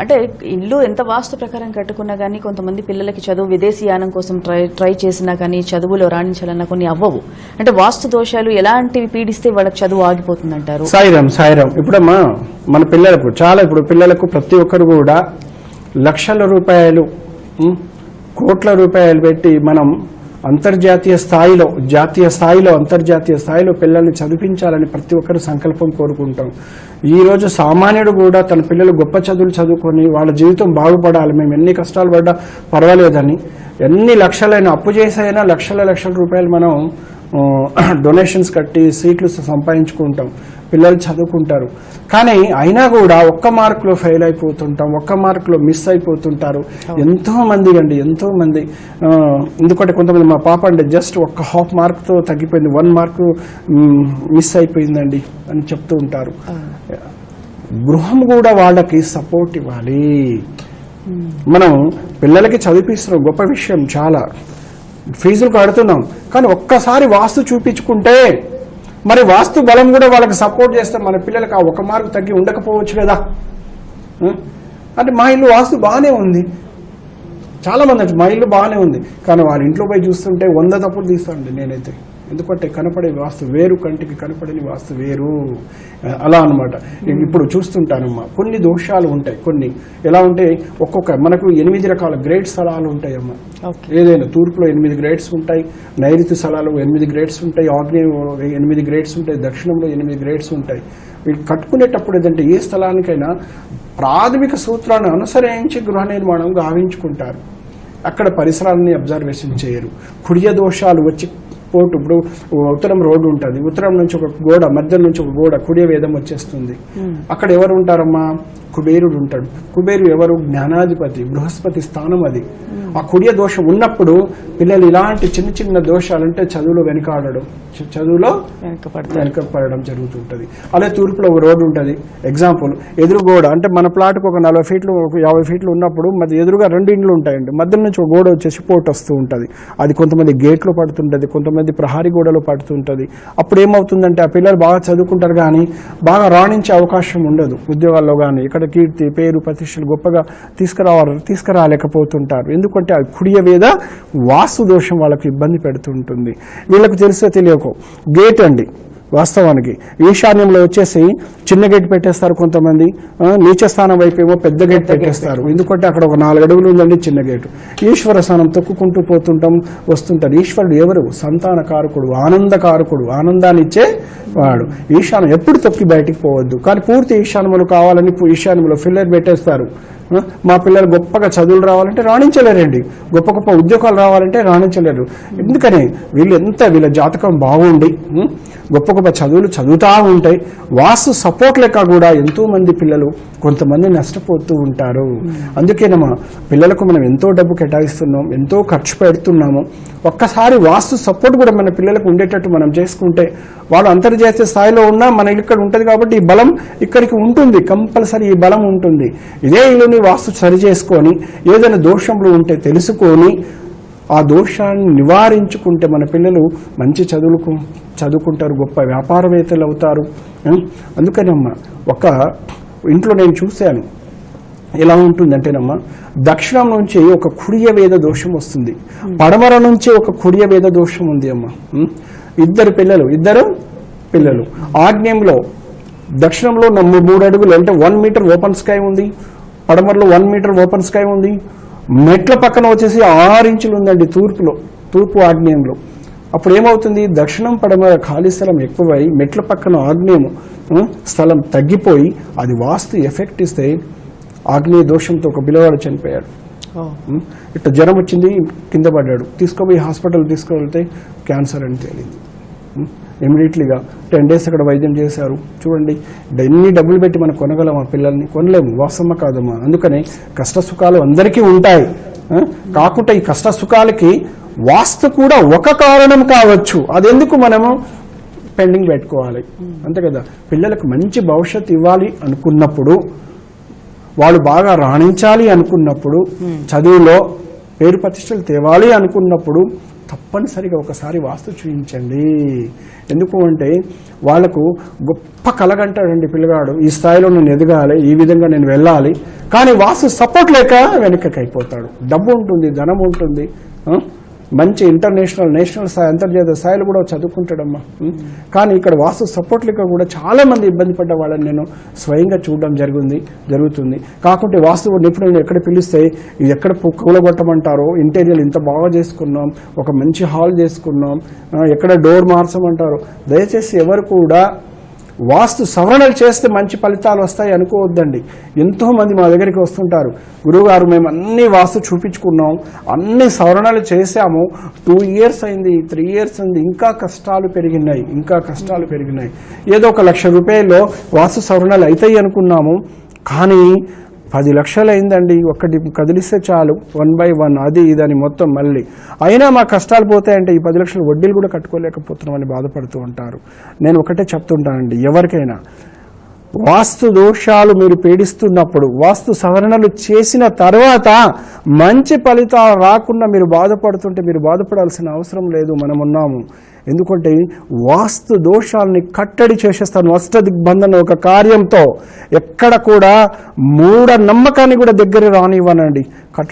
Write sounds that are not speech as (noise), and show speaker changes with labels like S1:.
S1: అంటే ఇల్లు ఎంత వాస్తు ప్రకారం కట్టుకున్నా కానీ కొంతమంది పిల్లలకి చదువు విదేశీయానం కోసం ట్రై ట్రై చేసినా కానీ చదువులో రాణించాలన్నా కొన్ని అవ్వవు. అంటే వాస్తు దోషాలు ఎలాంటివి పీడిస్తే వాళ్ళకి చదువు ఆగిపోతుందంటారు?
S2: సాయిరాం సాయిరాం. ఇప్పుడమ్మా మన పిల్లలకు చాలా ఇప్పుడు పిల్లలకు ప్రతి ఒక్కరు కూడా లక్షల రూపాయలు కోట్ల రూపాయలు పెట్టి మనం అంతర్జాతీయ స్థాయిలో జాతీయ స్థాయిలో అంతర్జాతీయ స్థాయిలో పిల్లల్ని చదివించాలని ప్రతి ఒక్కరు సంకల్పం కోరుకుంటాం. ఈ రోజు సామాన్యుడు కూడా తన పిల్లలు గొప్ప చదువులు చదువుకొని వాళ్ళ జీవితం బాగుపడాలి. మేము ఎన్ని కష్టాలు పడ్డా పర్వాలేదని. ఎన్ని లక్షలైన అప్పు చేసైనా లక్షల లక్షల రూపాయలు మనం డొనేషన్స్ (coughs) కట్టి సీట్లు సంపాదించుకుంటాం. పిల్లలు చదువుకుంటారు. కానీ అయినా కూడా ఒక్క మార్కులో ఫెయిల్ అయిపోతుంటాం ఒక్క మార్కులో మిస్ అయిపోతుంటారు. ఎంతో మంది అండి ఎంతో మంది. ఎందుకంటే కొంతమంది మా పాప అంటే జస్ట్ ఒక్క హాఫ్ మార్క్తో తగ్గిపోయింది వన్ మార్క్ మిస్ అయిపోయిందండి అని చెప్తూ ఉంటారు. గృహం కూడా వాళ్ళకి సపోర్ట్ ఇవ్వాలి. మనం పిల్లలకి చదివిస్తున్నాం గొప్ప విషయం చాలా. ఫీజులు కడుతున్నాం. కానీ ఒక్కసారి వాస్తు చూపించుకుంటే మరి వాస్తు బలం కూడా వాళ్ళకి సపోర్ట్ చేస్తే మన పిల్లలకి ఆ ఒక మార్కు తగ్గి ఉండకపోవచ్చు కదా? అంటే మా ఇల్లు వాస్తు బాగానే ఉంది. చాలా మంది మా ఇల్లు బాగానే ఉంది. కానీ వాళ్ళ ఇంట్లో పోయి చూస్తుంటే వంద తప్పులు తీస్తానండి నేనైతే. ఎందుకంటే కనపడే వాస్తు వేరు కంటికి కనపడని వాస్తు వేరు. అలా అనమాట ఇప్పుడు చూస్తుంటానమ్మా. కొన్ని దోషాలు ఉంటాయి కొన్ని. ఎలా ఉంటే ఒక్కొక్క మనకు ఎనిమిది రకాల గ్రేడ్ స్థలాలు ఉంటాయమ్మా. ఏదైనా తూర్పులో ఎనిమిది గ్రేడ్స్ ఉంటాయి నైరుతి స్థలాలు ఎనిమిది గ్రేడ్స్ ఉంటాయి ఆగ్నేయంలో ఎనిమిది గ్రేడ్స్ ఉంటాయి దక్షిణంలో ఎనిమిది గ్రేడ్స్ ఉంటాయి. వీళ్ళు కట్టుకునేటప్పుడు ఏదంటే ఏ స్థలానికైనా ప్రాథమిక సూత్రాలను అనుసరించి గృహ నిర్మాణం గావించుకుంటారు. అక్కడ పరిసరాలని అబ్జర్వేషన్ చేయరు. కుడియ దోషాలు వచ్చి పోటు ఇప్పుడు ఉత్తరం రోడ్డు ఉంటుంది. ఉత్తరం నుంచి ఒక గోడ మధ్య నుంచి ఒక గోడ కుడియ వేదం వచ్చేస్తుంది. అక్కడ ఎవరు ఉంటారమ్మా? కుబేరుడు ఉంటాడు. కుబేరు ఎవరు? జ్ఞానాధిపతి బృహస్పతి స్థానం అది. ఆ కుడియ దోషం ఉన్నప్పుడు పిల్లలు ఇలాంటి చిన్న చిన్న దోషాలు అంటే చదువులో వెనకాడడం. చదువులో వెనకపడడం జరుగుతుంటది. అలా తూర్పులో ఒక రోడ్డు ఉంటుంది. ఎగ్జాంపుల్ ఎదురు గోడ అంటే మన ప్లాట్కి ఒక నలభై ఫీట్లు ఒక యాభై ఫీట్లు ఉన్నప్పుడు మరి ఎదురుగా రెండు ఇండ్లు ఉంటాయండి. మధ్య నుంచి ఒక గోడ వచ్చేసి పోటు వస్తూ ఉంటుంది. అది కొంతమంది గేట్లో పడుతుంటది కొంతమంది ప్రహారీ గోడలో పడుతుంటది. అప్పుడు ఏమవుతుందంటే ఆ పిల్లలు బాగా చదువుకుంటారు కానీ బాగా రాణించే అవకాశం ఉండదు ఉద్యోగాల్లో కానీ. ఇక్కడ కీర్తి పేరు ప్రతిష్టలు గొప్పగా తీసుకురావాలి తీసుకురాలేకపోతుంటారు. ఎందుకంటే ఆ కుడియ వేద వాస్తు దోషం వాళ్ళకి ఇబ్బంది పెడుతుంటుంది. వీళ్ళకు తెలిసే తెలియకో గేట్ అండి. వాస్తవానికి ఈశాన్యంలో వచ్చేసి చిన్న గేట్ పెట్టేస్తారు కొంతమంది. నీచ స్థానం వైపు ఏమో పెద్ద గేట్ పెట్టేస్తారు. ఎందుకంటే అక్కడ ఒక నాలుగు అడుగులు ఉందండి చిన్న గేటు. ఈశ్వర స్థానం తొక్కుకుంటూ పోతుంటాం వస్తుంటాడు. ఈశ్వరుడు ఎవరు? సంతాన కారకుడు ఆనంద కారకుడు ఆనందాన్ని ఇచ్చే వాడు. ఈశాన్యం ఎప్పుడు తొక్కి బయటికి పోవద్దు. కానీ పూర్తి ఈశాన్యములు కావాలని ఈశాన్యంలో ఫిల్లర్ పెట్టేస్తారు. మా పిల్లలు గొప్పగా చదువులు రావాలంటే రాణించలేరండి. గొప్ప గొప్ప ఉద్యోగాలు రావాలంటే రాణించలేరు. ఎందుకని? వీళ్ళు ఎంత వీళ్ళ జాతకం బాగుండి గొప్ప గొప్ప చదువులు చదువుతూ ఉంటాయి. వాస్తు సపోర్ట్ లెక్క కూడా ఎంతో మంది పిల్లలు కొంతమంది నష్టపోతూ ఉంటారు. అందుకేనమ్మా పిల్లలకు మనం ఎంతో డబ్బు కేటాయిస్తున్నాం ఎంతో ఖర్చు పెడుతున్నాము. ఒక్కసారి వాస్తు సపోర్ట్ కూడా మన పిల్లలకు ఉండేటట్టు మనం చేసుకుంటే వాళ్ళు అంతర్జాతీయ స్థాయిలో ఉన్నా మన ఇక్కడ ఉంటుంది కాబట్టి ఈ బలం ఇక్కడికి ఉంటుంది కంపల్సరీ ఈ బలం ఉంటుంది. ఇదే ఇల్లుని వాస్తు సరి చేసుకొని ఏదైనా దోషంలో ఉంటే తెలుసుకొని ఆ దోషాన్ని నివారించుకుంటే మన పిల్లలు మంచి చదువులకు చదువుకుంటారు గొప్ప వ్యాపారవేత్తలు అవుతారు. అందుకనమ్మా ఒక ఇంట్లో నేను చూశాను. ఎలా ఉంటుందంటేనమ్మా దక్షిణం నుంచి ఒక కుడియ వేద దోషం వస్తుంది. పడమర నుంచి ఒక కుడియ వేద దోషం ఉంది అమ్మా. ఇద్దరు పిల్లలు ఇద్దరు పిల్లలు. ఆగ్నేయంలో దక్షిణంలో నమ్ము మూడు అడుగులు అంటే వన్ మీటర్ ఓపెన్ స్కై ఉంది. పడమరలో వన్ మీటర్ ఓపెన్ స్కై ఉంది. మెట్ల పక్కన వచ్చేసి ఆరు ఇంచులు ఉందండి తూర్పులో తూర్పు ఆగ్నేయంలో. అప్పుడు ఏమవుతుంది? దక్షిణం పడమర ఖాళీ స్థలం ఎక్కువై మెట్ల పక్కన ఆగ్నేయం స్థలం తగ్గిపోయి అది వాస్తు ఎఫెక్ట్ ఇస్తే ఆగ్నేయ దోషంతో ఒక పిల్లవాడు చనిపోయాడు? ఇట్లా జ్వరం వచ్చింది కింద పడ్డాడు. తీసుకుపోయి హాస్పిటల్ తీసుకువెళ్తే క్యాన్సర్ అని తేలింది. ఇమీడియట్లీగా. టెన్ డేస్ అక్కడ వైద్యం చేశారు. చూడండి ఎన్ని డబ్బులు పెట్టి మనం కొనగలం ఆ పిల్లల్ని? కొనలేము వాస్తవమా కాదమ్మా? అందుకని కష్ట సుఖాలు అందరికీ ఉంటాయి? కాకుండా ఈ కష్ట సుఖాలకి వాస్తు కూడా ఒక కారణం కావచ్చు. అదెందుకు మనము పెండింగ్ పెట్టుకోవాలి? అంతే కదా? పిల్లలకు మంచి భవిష్యత్తు ఇవ్వాలి అనుకున్నప్పుడు వాళ్ళు బాగా రాణించాలి అనుకున్నప్పుడు చదువులో పేరు ప్రతిష్టలు తేవాలి అనుకున్నప్పుడు తప్పనిసరిగా ఒకసారి వాస్తు చూపించండి ఎందుకు అంటే వాళ్ళకు గొప్ప కలగంటాడండి పిల్లగాడు. ఈ స్థాయిలో నేను ఎదగాలి ఈ విధంగా నేను వెళ్ళాలి. కానీ వాస్తు సపోర్ట్ లేక వెనకకి అయిపోతాడు. డబ్బు ఉంటుంది ధనం ఉంటుంది మంచి ఇంటర్నేషనల్ నేషనల్ స్థాయి అంతర్జాతీయ స్థాయిలో కూడా చదువుకుంటాడమ్మా. కానీ ఇక్కడ వాస్తు సపోర్ట్ లెక్క కూడా చాలా మంది ఇబ్బంది పడ్డ వాళ్ళని నేను స్వయంగా చూడడం జరిగింది జరుగుతుంది. కాకుంటే వాస్తు నిపుణులను ఎక్కడ పిలిస్తే ఇది ఎక్కడ కూలగొట్టమంటారో ఇంటీరియర్ ఇంత బాగా చేసుకున్నాం ఒక మంచి హాల్ చేసుకున్నాం ఎక్కడ డోర్ మార్చమంటారో. దయచేసి ఎవరు కూడా వాస్తు సవరణలు చేస్తే మంచి ఫలితాలు వస్తాయి అనుకోవద్దండి. ఎంతో మంది మా దగ్గరికి వస్తుంటారు. గురువుగారు మేము అన్ని వాస్తు చూపించుకున్నాం. అన్ని సవరణలు చేశాము. టూ ఇయర్స్ అయింది త్రీ ఇయర్స్ అయింది. ఇంకా కష్టాలు పెరిగినాయి. ఇంకా కష్టాలు పెరిగినాయి. ఏదో ఒక లక్ష రూపాయల్లో వాస్తు సవరణలు అవుతాయి అనుకున్నాము. కానీ పది లక్షలు అయిందండి ఒక్కటి కదిలిస్తే చాలు వన్ బై వన్ అది ఇదని మొత్తం మళ్ళీ. అయినా మా కష్టాలు పోతాయంటే ఈ పది లక్షలు వడ్డీలు కూడా కట్టుకోలేకపోతున్నామని బాధపడుతూ ఉంటారు. నేను ఒకటే చెప్తుంటానండి ఎవరికైనా వాస్తు దోషాలు మీరు పీడిస్తున్నప్పుడు వాస్తు సవరణలు చేసిన తర్వాత మంచి ఫలితాలు రాకుండా మీరు బాధపడుతుంటే మీరు బాధపడాల్సిన అవసరం లేదు మనం ఉన్నాము ఎందుకంటే వాస్తు దోషాలని కట్టడి చేసేస్తాను అష్ట దిగ్బంధన ఒక కార్యంతో. ఎక్కడ కూడా మూఢ నమ్మకాన్ని కూడా దగ్గర రానివ్వనండి. కట్టడి